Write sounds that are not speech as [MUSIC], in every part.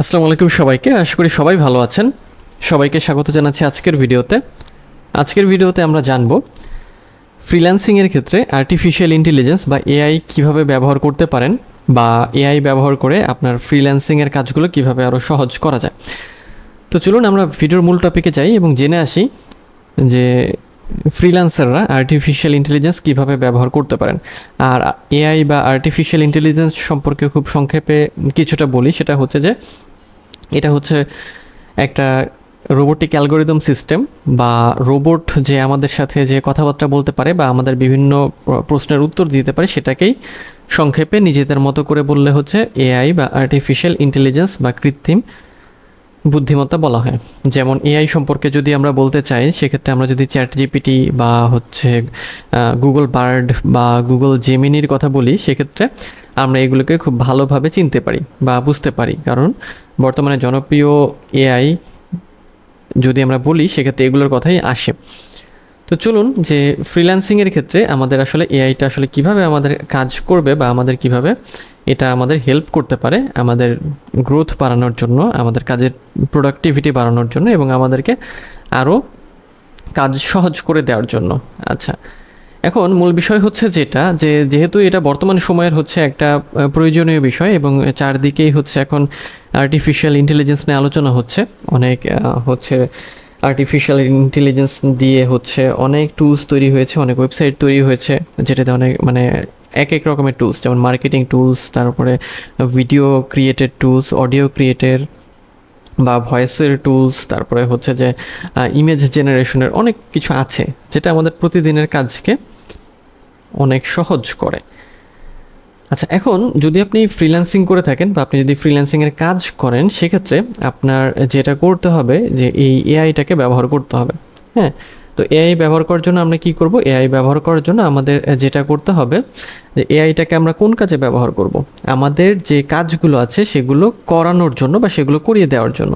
আসসালামু আলাইকুম সবাইকে, আশা করি সবাই ভালো আছেন। সবাইকে স্বাগত জানাচ্ছি আজকের ভিডিওতে। আজকের ভিডিওতে আমরা জানব ফ্রিল্যান্সিংয়ের ক্ষেত্রে আর্টিফিশিয়াল ইন্টেলিজেন্স বা এআই কীভাবে ব্যবহার করতে পারেন বা এআই ব্যবহার করে আপনার ফ্রিল্যান্সিংয়ের কাজগুলো কীভাবে আরও সহজ করা যায়। তো চলুন আমরা ভিডিওর মূল টপিকে যাই এবং জেনে আসি যে ফ্রিল্যান্সাররা আর্টিফিশিয়াল ইন্টেলিজেন্স কীভাবে ব্যবহার করতে পারেন। আর এআই বা আর্টিফিশিয়াল ইন্টেলিজেন্স সম্পর্কে খুব সংক্ষেপে কিছুটা বলি, সেটা হচ্ছে যে এটা হচ্ছে একটা রোবোটিক অ্যালগোরিদম সিস্টেম বা রোবট যে আমাদের সাথে যে কথাবার্তা বলতে পারে বা আমাদের বিভিন্ন প্রশ্নের উত্তর দিতে পারে সেটাকেই সংক্ষেপে নিজেদের মতো করে বললে হচ্ছে এআই বা আর্টিফিশিয়াল ইন্টেলিজেন্স বা কৃত্রিম বুদ্ধিমত্তা বলা হয়। যেমন এআই সম্পর্কে যদি আমরা বলতে চাই, সেক্ষেত্রে আমরা যদি চ্যাট জিপিটি বা হচ্ছে গুগল বার্ড বা গুগল জেমিনির কথা বলি, সেক্ষেত্রে আমরা এগুলোকে খুব ভালোভাবে চিনতে পারি বা বুঝতে পারি। কারণ বর্তমানে জনপ্রিয় এআই যদি আমরা বলি, সেক্ষেত্রে এগুলোর কথাই আসে। তো চলুন যে ফ্রিল্যান্সিংয়ের ক্ষেত্রে আমাদের আসলে এআইটা আসলে কীভাবে আমাদের কাজ করবে বা আমাদের কীভাবে এটা আমাদের হেল্প করতে পারে আমাদের গ্রোথ বাড়ানোর জন্য, আমাদের কাজের প্রোডাক্টিভিটি বাড়ানোর জন্য এবং আমাদেরকে আরও কাজ সহজ করে দেওয়ার জন্য। আচ্ছা এখন মূল বিষয় হচ্ছে যেটা, যে যেহেতু এটা বর্তমান সময়ের হচ্ছে একটা প্রয়োজনীয় বিষয় এবং চারদিকেই হচ্ছে এখন আর্টিফিশিয়াল ইন্টেলিজেন্স নিয়ে আলোচনা হচ্ছে, অনেক হচ্ছে আর্টিফিশিয়াল ইন্টেলিজেন্স দিয়ে হচ্ছে অনেক টুলস তৈরি হয়েছে, অনেক ওয়েবসাইট তৈরি হয়েছে, যেটাতে অনেক মানে এক এক রকমের টুলস যেমন মার্কেটিং টুলস তারপরে ভিডিও ক্রিয়েটেড টুলস অডিও ক্রিয়েটের বা ভয়েসের টুলস তারপরে হচ্ছে যে ইমেজ জেনারেশনের অনেক কিছু আছে, যেটা আমাদের প্রতিদিনের কাজকে অনেক সহজ করে। আচ্ছা এখন যদি আপনি ফ্রিল্যান্সিং করে থাকেন বা আপনি যদি ফ্রিল্যান্সিংয়ের কাজ করেন, সেক্ষেত্রে আপনার যেটা করতে হবে যে, এই এআইটাকে ব্যবহার করতে হবে। হ্যাঁ? তো এআই ব্যবহার করার জন্য আমরা কি করব? এআই ব্যবহার করার জন্য আমাদের যেটা করতে হবে, যে এআইটাকে আমরা কোন কাজে ব্যবহার করব? আমাদের যে কাজগুলো আছে সেগুলো করানোর জন্য বা সেগুলো করিয়ে দেওয়ার জন্য।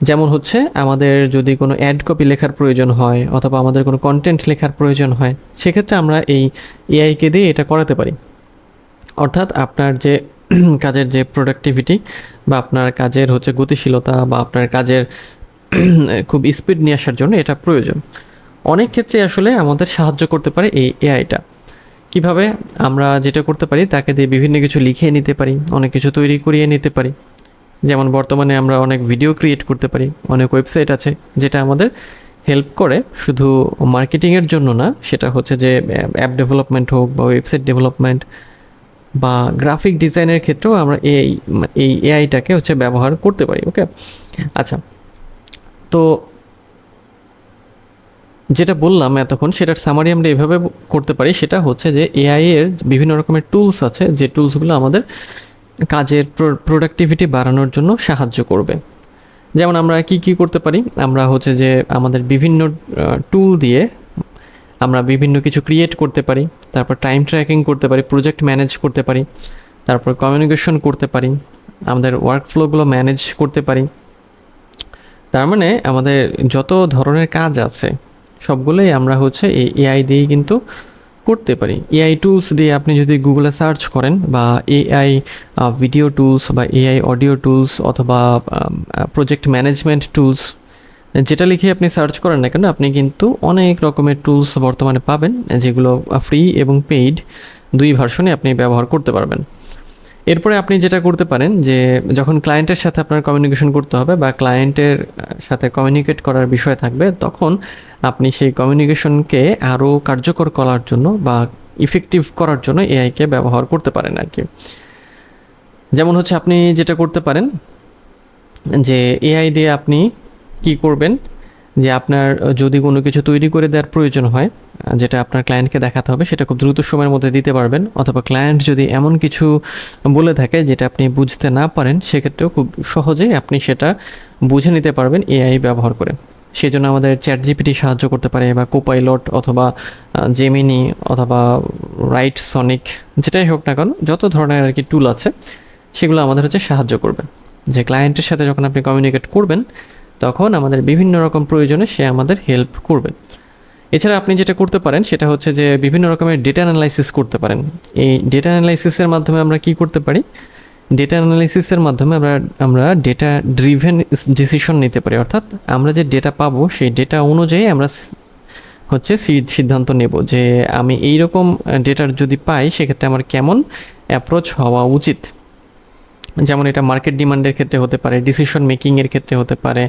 যেমন হচ্ছে, আমাদের যদি কোনো অ্যাড কপি লেখার প্রয়োজন হয়, অথবা আমাদের কোনো কন্টেন্ট লেখার প্রয়োজন হয়, সেক্ষেত্রে আমরা এই এআইকে দিয়ে এটা করাতে পারি। অর্থাৎ আপনার যে [CLEARS THROAT] কাজের যে প্রোডাক্টিভিটি বা আপনার কাজের হচ্ছে গতিশীলতা বা আপনার কাজের [CLEARS THROAT] খুব স্পিড নিয়ে আসার জন্য এটা প্রয়োজন। অনেক ক্ষেত্রে আসলে আমাদের সাহায্য করতে পারে এই এআইটা কীভাবে আমরা যেটা করতে পারি, তাকে দিয়ে বিভিন্ন কিছু লিখিয়ে নিতে পারি, অনেক কিছু তৈরি করিয়ে নিতে পারি। যেমন বর্তমানে আমরা অনেক ভিডিও ক্রিয়েট করতে পারি, অনেক ওয়েবসাইট আছে যেটা আমাদের হেল্প করে। শুধু মার্কেটিংয়ের জন্য না, সেটা হচ্ছে যে অ্যাপ ডেভেলপমেন্ট হোক বা ওয়েবসাইট ডেভেলপমেন্ট বা গ্রাফিক ডিজাইনের ক্ষেত্রেও আমরা এই এই এআইটাকে হচ্ছে ব্যবহার করতে পারি, ওকে? আচ্ছা তো যেটা বললাম এতক্ষণ, সেটার সামারি আমরা এভাবে করতে পারি। সেটা হচ্ছে যে এআই এর বিভিন্ন রকমের টুলস আছে, যে টুলসগুলো আমাদের কাজের প্রোডাক্টিভিটি বাড়ানোর জন্য সাহায্য করবে। যেমন আমরা কি কি করতে পারি? আমরা হচ্ছে যে আমাদের বিভিন্ন টুল দিয়ে আমরা বিভিন্ন কিছু ক্রিয়েট করতে পারি। তারপর টাইম ট্র্যাকিং করতে পারি প্রজেক্ট ম্যানেজ করতে পারি। তারপর কমিউনিকেশন করতে পারি। আমাদের ওয়ার্কফ্লোগুলো ম্যানেজ করতে পারি। তার মানে আমাদের যত ধরনের কাজ আছে সবগুলোই আমরা হচ্ছে এই এআই দিয়েই কিন্তু করতে পারি। এআই টুলস দিয়ে আপনি যদি গুগলে সার্চ করেন বা এআই ভিডিও টুলস বা এআই অডিও টুলস অথবা প্রজেক্ট ম্যানেজমেন্ট টুলস যেটা লিখে আপনি সার্চ করেন না কেন, আপনি কিন্তু অনেক রকমের টুলস বর্তমানে পাবেন, যেগুলো ফ্রি এবং পেইড দুই ভার্সনে আপনি ব্যবহার করতে পারবেন। এরপরে আপনি যেটা করতে পারেন যে, যখন ক্লায়েন্টের সাথে আপনার কমিউনিকেশন করতে হবে বা ক্লায়েন্টের সাথে কমিউনিকেট করার বিষয় থাকবে, তখন আপনি সেই কমিউনিকেশনকে আরও কার্যকর করার জন্য বা ইফেক্টিভ করার জন্য এআইকে ব্যবহার করতে পারেন আর কি যেমন হচ্ছে আপনি যেটা করতে পারেন যে এআই দিয়ে আপনি কি করবেন? যে, আপনার যদি কোনো কিছু তৈরি করে দেওয়ার প্রয়োজন হয় যেটা আপনার ক্লায়েন্টকে দেখাতে হবে, সেটা খুব দ্রুত সময়ের মধ্যে দিতে পারবেন। অথবা ক্লায়েন্ট যদি এমন কিছু বলে থাকে যেটা আপনি বুঝতে না পারেন, সেক্ষেত্রেও খুব সহজেই আপনি সেটা বুঝে নিতে পারবেন এআই ব্যবহার করে। সেই জন্য আমাদের চ্যাট জিপিটি সাহায্য করতে পারে বা কোপাইলট অথবা জেমিনি অথবা রাইট সনিক যেটাই হোক না কেন, যত ধরনের আর কি টুল আছে, সেগুলো আমাদের হচ্ছে সাহায্য করবে। যে ক্লায়েন্টের সাথে যখন আপনি কমিউনিকেট করবেন, তখন আমাদের বিভিন্ন রকম প্রয়োজনে সে আমাদের হেল্প করবে। এছাড়া আপনি যেটা করতে পারেন, সেটা হচ্ছে যে বিভিন্ন রকমের ডেটা অ্যানালাইসিস করতে পারেন। এই ডেটা অ্যানালাইসিসের মাধ্যমে আমরা কি করতে পারি? ডেটা অ্যানালাইসিসের মাধ্যমে আমরা আমরা ডেটা ড্রিভেন ডিসিশন নিতে পারি। অর্থাৎ আমরা যে ডেটা পাবো, সেই ডেটা অনুযায়ী আমরা হচ্ছে সিদ্ধান্ত নেব যে আমি এই রকম ডেটার যদি পাই, সেক্ষেত্রে আমার কেমন অ্যাপ্রোচ হওয়া উচিত। যেমন এটা মার্কেট ডিমান্ডের ক্ষেত্রে হতে পারে ডিসিশন মেকিংয়ের ক্ষেত্রে হতে পারে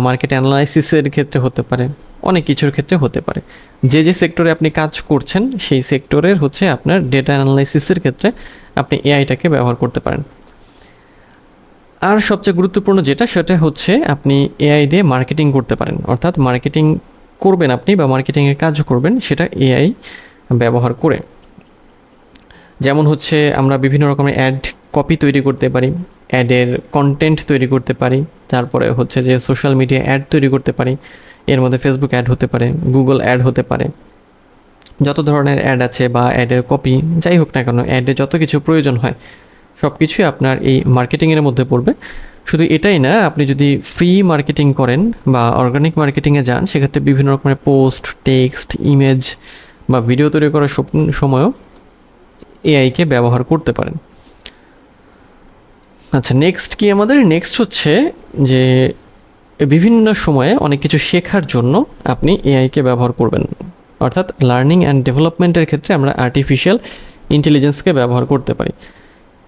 মার্কেট অ্যানালাইসিসের ক্ষেত্রে হতে পারে, অনেক কিছুর ক্ষেত্রে হতে পারে। যে যে সেক্টরে আপনি কাজ করছেন, সেই সেক্টরের হচ্ছে আপনার ডেটা অ্যানালাইসিসের ক্ষেত্রে আপনি এআইটাকে ব্যবহার করতে পারেন। আর সবচেয়ে গুরুত্বপূর্ণ যেটা, সেটা হচ্ছে আপনি এআই দিয়ে মার্কেটিং করতে পারেন। অর্থাৎ মার্কেটিং করবেন আপনি বা মার্কেটিংয়ের কাজ করবেন, সেটা এআই ব্যবহার করে। যেমন হচ্ছে আমরা বিভিন্ন রকমের অ্যাড কপি তৈরি করতে পারি অ্যাডের কন্টেন্ট তৈরি করতে পারি, তারপরে হচ্ছে যে সোশ্যাল মিডিয়া অ্যাড তৈরি করতে পারি, এর মধ্যে ফেসবুক অ্যাড হতে পারে গুগল অ্যাড হতে পারে। যত ধরনের অ্যাড আছে বা অ্যাডের কপি যাই হোক না কেন অ্যাডে যত কিছু প্রয়োজন হয় সব কিছুই আপনার এই মার্কেটিংয়ের মধ্যে পড়বে। শুধু এটাই না, আপনি যদি ফ্রি মার্কেটিং করেন বা অর্গানিক মার্কেটিংয়ে যান, সেক্ষেত্রে বিভিন্ন রকমের পোস্ট টেক্সট ইমেজ বা ভিডিও তৈরি করার সময়ও এআইকে ব্যবহার করতে পারেন। আচ্ছা নেক্সট কি আমাদের? নেক্সট হচ্ছে যে বিভিন্ন সময়ে অনেক কিছু শেখার জন্য আপনি এআইকে ব্যবহার করবেন। অর্থাৎ লার্নিং অ্যান্ড ডেভেলপমেন্টের ক্ষেত্রে আমরা আর্টিফিশিয়াল ইন্টেলিজেন্সকে ব্যবহার করতে পারি।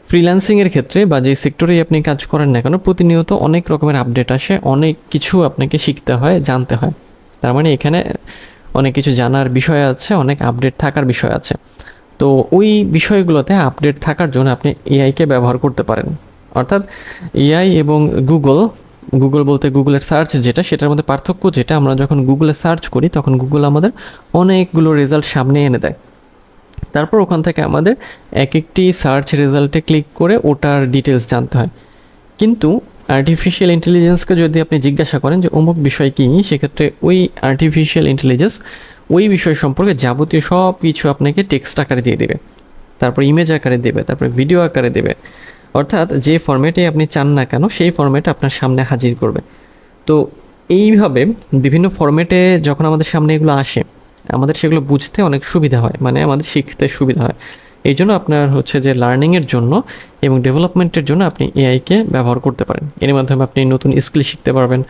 ফ্রিল্যান্সিংয়ের ক্ষেত্রে বা যে সেক্টরেই আপনি কাজ করেন না কেন, প্রতিনিয়ত অনেক রকমের আপডেট আসে, অনেক কিছু আপনাকে শিখতে হয়, জানতে হয়। তার মানে এখানে অনেক কিছু জানার বিষয় আছে, অনেক আপডেট থাকার বিষয় আছে। তো ওই বিষয়গুলোতে আপডেট থাকার জন্য আপনি এআইকে ব্যবহার করতে পারেন। অর্থাৎ এআই এবং গুগল গুগল বলতে গুগলের সার্চ যেটা, সেটার মধ্যে পার্থক্য যেটা, আমরা যখন গুগলে সার্চ করি, তখন গুগল আমাদের অনেকগুলো রেজাল্ট সামনে এনে দেয়। তারপর ওখান থেকে আমাদের এক একটি সার্চ রেজাল্টে ক্লিক করে ওটার ডিটেলস জানতে হয়। কিন্তু আর্টিফিশিয়াল ইন্টেলিজেন্সকে যদি আপনি জিজ্ঞাসা করেন যে, অমুক বিষয় কী? সেক্ষেত্রে ওই আর্টিফিশিয়াল ইন্টেলিজেন্স ওই বিষয় সম্পর্কে যাবতীয় সব কিছু আপনাকে টেক্সট আকারে দিয়ে দেবে। তারপর ইমেজ আকারে দেবে, তারপর ভিডিও আকারে দেবে। অর্থাৎ যে ফরম্যাটে আপনি চান না কেন, সেই ফরম্যাটে আপনার সামনে হাজির করবে। তো এইভাবে বিভিন্ন ফরম্যাটে যখন আমাদের সামনে এগুলো আসে, আমাদের সেগুলো বুঝতে অনেক সুবিধা হয় মানে আমাদের শিখতে সুবিধা হয়। এই জন্য আপনার হচ্ছে যে লার্নিংয়ের জন্য এবং ডেভেলপমেন্টের জন্য আপনি এআইকে ব্যবহার করতে পারেন। এর মাধ্যমে আপনি নতুন স্কিল শিখতে পারবেন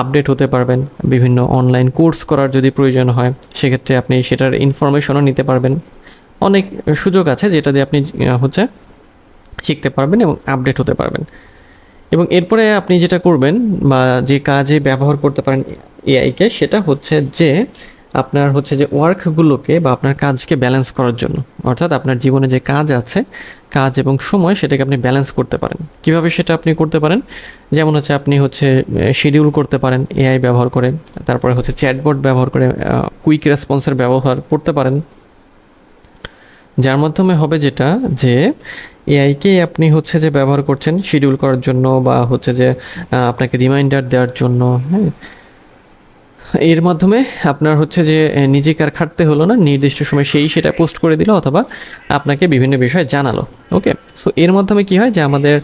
আপডেট হতে পারবেন, বিভিন্ন অনলাইন কোর্স করার যদি প্রয়োজন হয়, সেক্ষেত্রে আপনি সেটার ইনফরমেশনও নিতে পারবেন। অনেক সুযোগ আছে যেটা দিয়ে আপনি হচ্ছে শিখতে পারবেন এবং আপডেট হতে পারবেন। এবং এরপরে আপনি যেটা করবেন বা যে কাজে ব্যবহার করতে পারেন এআইকে সেটা হচ্ছে যে আপনার হচ্ছে যে ওয়ার্কগুলোকে বা আপনার কাজকে ব্যালেন্স করার জন্য। অর্থাৎ আপনার জীবনে যে কাজ আছে, কাজ এবং সময়, সেটাকে আপনি ব্যালেন্স করতে পারেন। কীভাবে সেটা আপনি করতে পারেন? যেমন হচ্ছে আপনি হচ্ছে শিডিউল করতে পারেন এআই ব্যবহার করে, তারপরে হচ্ছে চ্যাটবোর্ড ব্যবহার করে কুইক রেসপন্সের ব্যবহার করতে পারেন। যার মাধ্যমে হবে যেটা যে এআইকে আপনি হচ্ছে যে ব্যবহার করছেন শিডিউল করার জন্য বা হচ্ছে যে আপনাকে রিমাইন্ডার দেওয়ার জন্য হ্যাঁ? এর মাধ্যমে আপনার হচ্ছে যে নিজেকে আর খাটতে হলো না, নির্দিষ্ট সময় সেই সেটা পোস্ট করে দিল অথবা আপনাকে বিভিন্ন বিষয়ে জানালো ওকে সো এর মাধ্যমে কি হয় যে আমাদের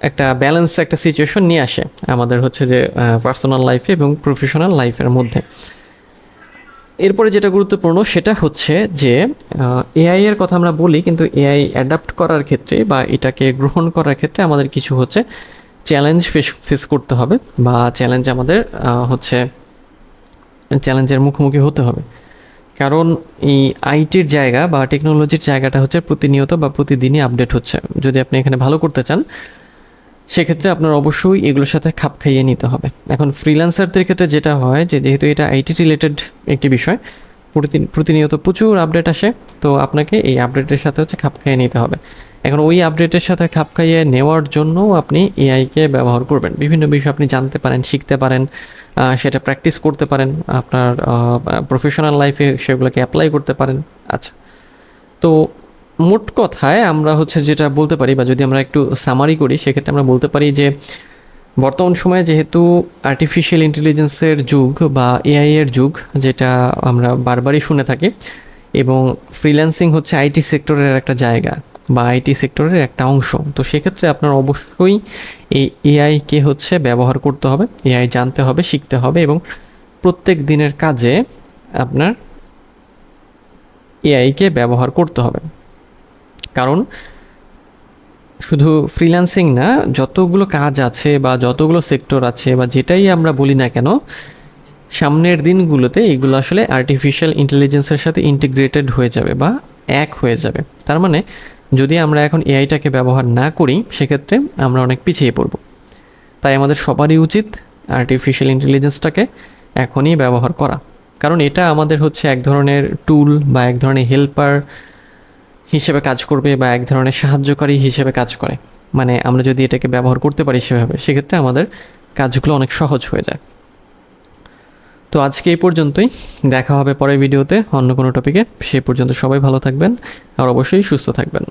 একটা ব্যালেন্স একটা সিচুয়েশন নিয়ে আসে আমাদের হচ্ছে যে পার্সোনাল লাইফে এবং প্রফেশনাল লাইফের মধ্যে। এরপরে যেটা গুরুত্বপূর্ণ সেটা হচ্ছে যে এআই এর কথা আমরা বলি, কিন্তু এআই অ্যাডাপ্ট করার ক্ষেত্রে বা এটাকে গ্রহণ করার ক্ষেত্রে আমাদের কিছু হচ্ছে চ্যালেঞ্জ ফেস ফেস করতে হবে বা চ্যালেঞ্জ আমাদের হচ্ছে চ্যালেঞ্জের মুখোমুখি হতে হবে। কারণ এই আইটির জায়গা বা টেকনোলজির জায়গাটা হচ্ছে প্রতিনিয়ত বা প্রতিদিনই আপডেট হচ্ছে। যদি আপনি এখানে ভালো করতে চান সেক্ষেত্রে আপনার অবশ্যই এগুলোর সাথে খাপ খাইয়ে নিতে হবে। এখন ফ্রিল্যান্সারদের ক্ষেত্রে যেটা হয় যে, যেহেতু এটা আইটি রিলেটেড একটি বিষয় প্রতিনিয়ত প্রচুর আপডেট আসে, তো আপনাকে এই আপডেটের সাথে হচ্ছে খাপ খাইয়ে নিতে হবে। এখন ওই আপডেটের সাথে খাপ খাইয়ে নেওয়ার জন্য আপনি এআইকে ব্যবহার করবেন। বিভিন্ন বিষয় আপনি জানতে পারেন, শিখতে পারেন সেটা প্র্যাকটিস করতে পারেন, আপনার প্রফেশনাল লাইফে সেগুলোকে অ্যাপ্লাই করতে পারেন। আচ্ছা। তো মোট কথায় আমরা হচ্ছে যেটা বলতে পারি বা যদি আমরা একটু সামারি করি, সেক্ষেত্রে আমরা বলতে পারি যে বর্তমান সময়ে যেহেতু আর্টিফিশিয়াল ইন্টেলিজেন্সের যুগ বা এআই এর যুগ, যেটা আমরা বারবারই শুনে থাকি, এবং ফ্রিল্যান্সিং হচ্ছে আইটি সেক্টরের একটা জায়গা বা আইটি সেক্টরের একটা অংশ, তো সেক্ষেত্রে আপনার অবশ্যই এই এআইকে হচ্ছে ব্যবহার করতে হবে এআই জানতে হবে, শিখতে হবে, এবং প্রত্যেক দিনের কাজে আপনার এআইকে ব্যবহার করতে হবে। কারণ শুধু ফ্রিল্যান্সিং না, যতগুলো কাজ আছে বা যতগুলো সেক্টর আছে বা যেটাই আমরা বলি না কেন, সামনের দিনগুলোতে এগুলো আসলে আর্টিফিশিয়াল ইন্টেলিজেন্সের সাথে ইন্টিগ্রেটেড হয়ে যাবে বা এক হয়ে যাবে। তার মানে যদি আমরা এখন এআইটাকে ব্যবহার না করি, সেক্ষেত্রে আমরা অনেক পিছিয়ে পড়ব। তাই আমাদের সবারই উচিত আর্টিফিশিয়াল ইন্টেলিজেন্সটাকে এখনই ব্যবহার করা। কারণ এটা আমাদের হচ্ছে এক ধরনের টুল বা এক ধরনের হেল্পার হিসেবে কাজ করবে বা এক ধরনের সাহায্যকারী হিসেবে কাজ করে। মানে আমরা যদি এটাকে ব্যবহার করতে পারি সেভাবে, সেক্ষেত্রে আমাদের কাজগুলো অনেক সহজ হয়ে যায়। তো আজকে এই পর্যন্তই। দেখা হবে পরের ভিডিওতে অন্য কোনো টপিকে সে পর্যন্ত সবাই ভালো থাকবেন আর অবশ্যই সুস্থ থাকবেন।